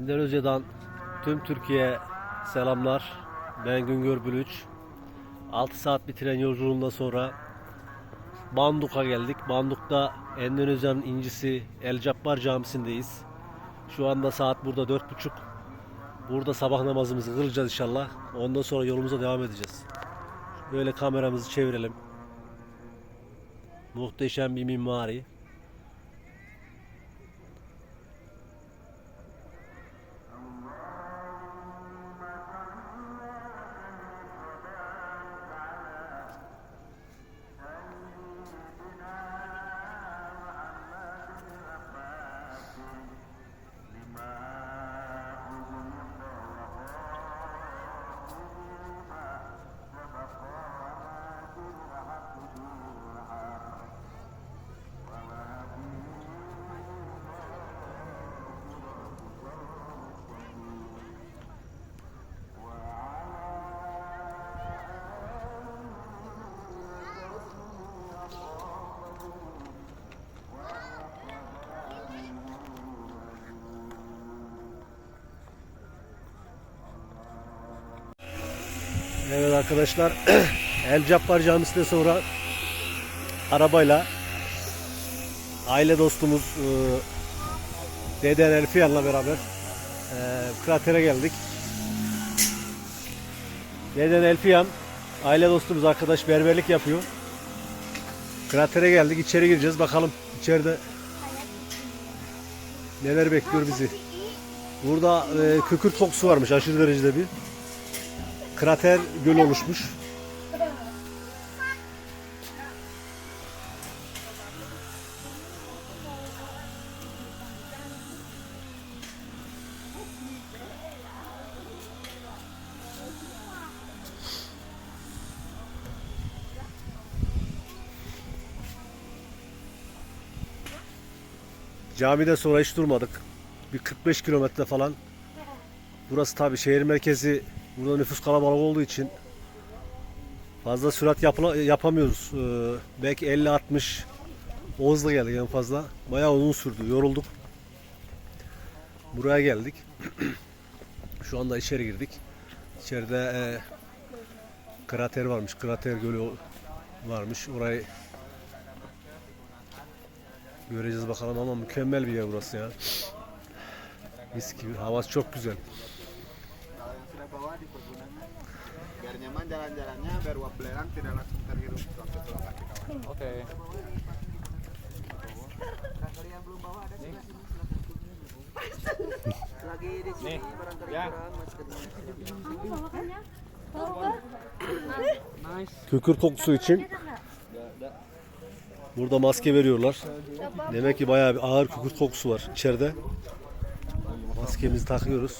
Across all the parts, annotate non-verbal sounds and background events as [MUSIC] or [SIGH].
Endonezya'dan tüm Türkiye selamlar. Ben Güngör Bülüç. 6 saat bir tren yolculuğundan sonra Banduk'a geldik. Banduk'ta Endonezya'nın incisi El Cabbar Camisi'ndeyiz. Şu anda saat burada 4.30. Burada sabah namazımızı kılacağız inşallah. Ondan sonra yolumuza devam edeceğiz. Böyle kameramızı çevirelim. Muhteşem bir mimari. Evet arkadaşlar [CLEARS THROAT] El Cabbar Camisi'nden sonra arabayla aile dostumuz e, Deden Elfiyan'la beraber e, kratere geldik. Deden Elfiyan aile dostumuz arkadaş berberlik yapıyor. Kratere geldik içeri gireceğiz bakalım içeride neler bekliyor bizi. Burada e, kükürt kokusu varmış aşırı derecede bir krater göl oluşmuş. Camide sonra hiç durmadık. Bir 45 kilometre falan. Burası tabi şehir merkezi. Burada nüfus kalabalık olduğu için fazla sürat yapıla, yapamıyoruz. Ee, belki 50-60 o hızla geldik en fazla. Bayağı uzun sürdü. Yorulduk. Buraya geldik. [CLEARS THROAT] Şu anda içeri girdik. İçeride e, krater varmış. Krater gölü varmış. Orayı göreceğiz bakalım ama mükemmel bir yer burası ya. Mis gibi. Havası çok güzel. sudah bawa di pergunangan biar nyaman jalan-jalannya biar uap belerang tidak langsung terhirup. Sampai ke lokasi kawan Oke. barangkali yang belum bawa ada sebelah sini sebelah lagi di sini Kükürt kokusu için burada maske veriyorlar. Demek ki bayağı bir ağır kükürt kokusu var içeride. Maskemizi takıyoruz.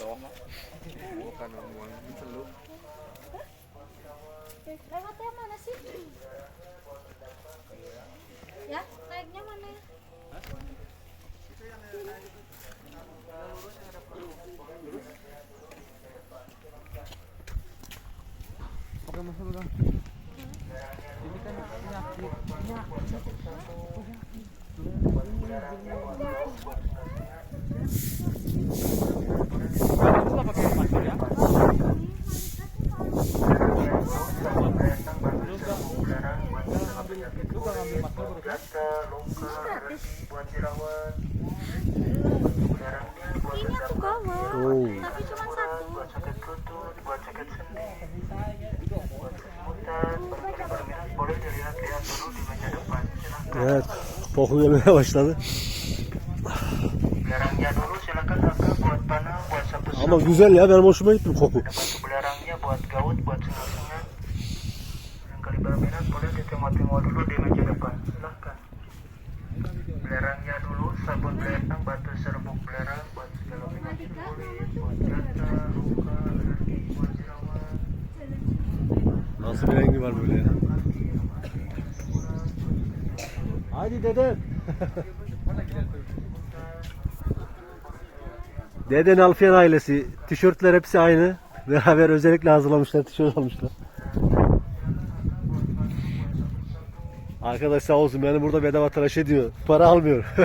Masuk dulu. Ini kan penyakit. Kamu nggak Evet, koku gelmeye başladı. Ama güzel ya, benim hoşuma gitti koku. Belerangnya dulu. Nasıl bir rengi var böyle? Haydi dede. Deden Alfiyan ailesi. Tişörtler hepsi aynı. Beraber özellikle hazırlamışlar, tişört almışlar. Arkadaş sağ olsun beni burada bedava tıraş ediyor. Para almıyor. [LAUGHS]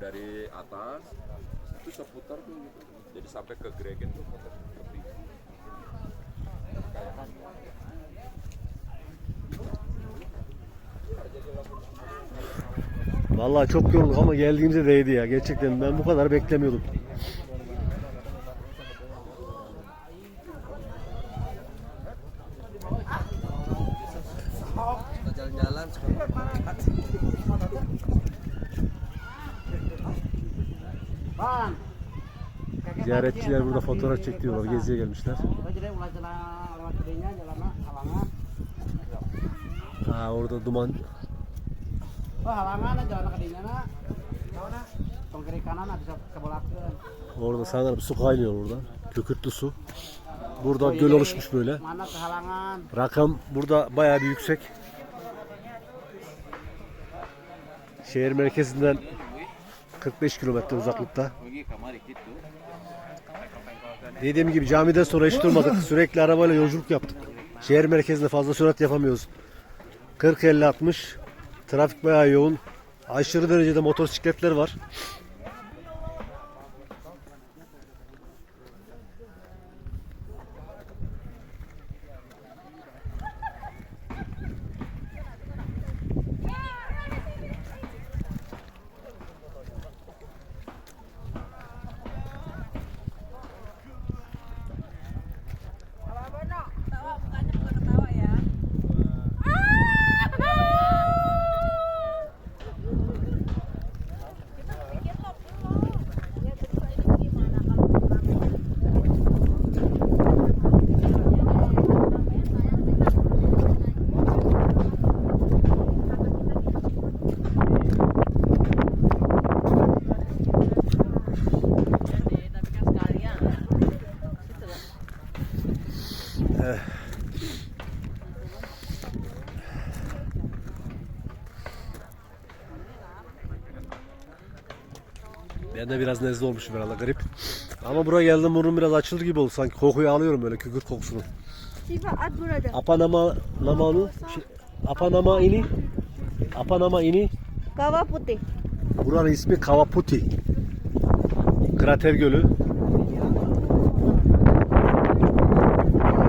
dari atas itu seputar tuh gitu. Jadi sampai ke Gregen tuh muter seperti kayak. Vallahi çok yorulduk ama geldiğimize değdi ya. Gerçekten ben bu kadar beklemiyordum. Ziyaretçiler burada fotoğraf çekiyorlar. Geziye gelmişler. Ha orada duman. Orada sanırım su kaynıyor orada. Kükürtlü su. Burada göl oluşmuş böyle. Rakam burada bayağı bir yüksek. Şehir merkezinden 45 kilometre uzaklıkta. Dediğim gibi camiden sonra hiç durmadık. Sürekli arabayla yolculuk yaptık. Şehir merkezinde fazla sürat yapamıyoruz. 40-50-60. Trafik bayağı yoğun. Aşırı derecede motosikletler var. Ben de biraz nezle olmuşum herhalde grip. Ama buraya geldim burnum biraz açılır gibi oldu sanki. Kokuyu alıyorum böyle kükürt kokusunu. Siva at burada. Apa nama nama lu? Şey, Apa nama ini? Apa nama ini? Kawah putih. Buranın ismi Kavaputi. Krater Gölü.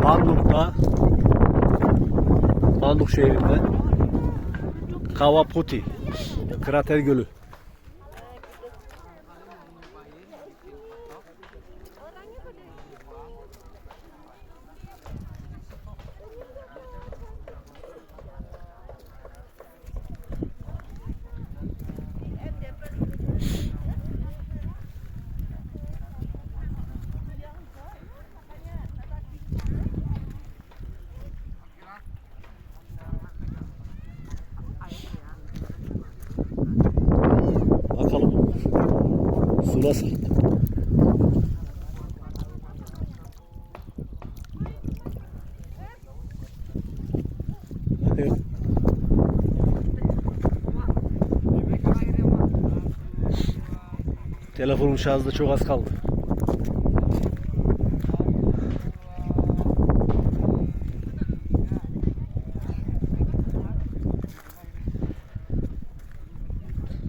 Bandung'da Bandung şehrinde Kavaputi. Krater Gölü. Nasıl? Telefonum şarjda çok az kaldı.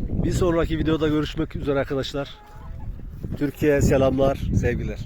Bir sonraki videoda görüşmek üzere arkadaşlar. Türkiye'ye selamlar, sevgiler.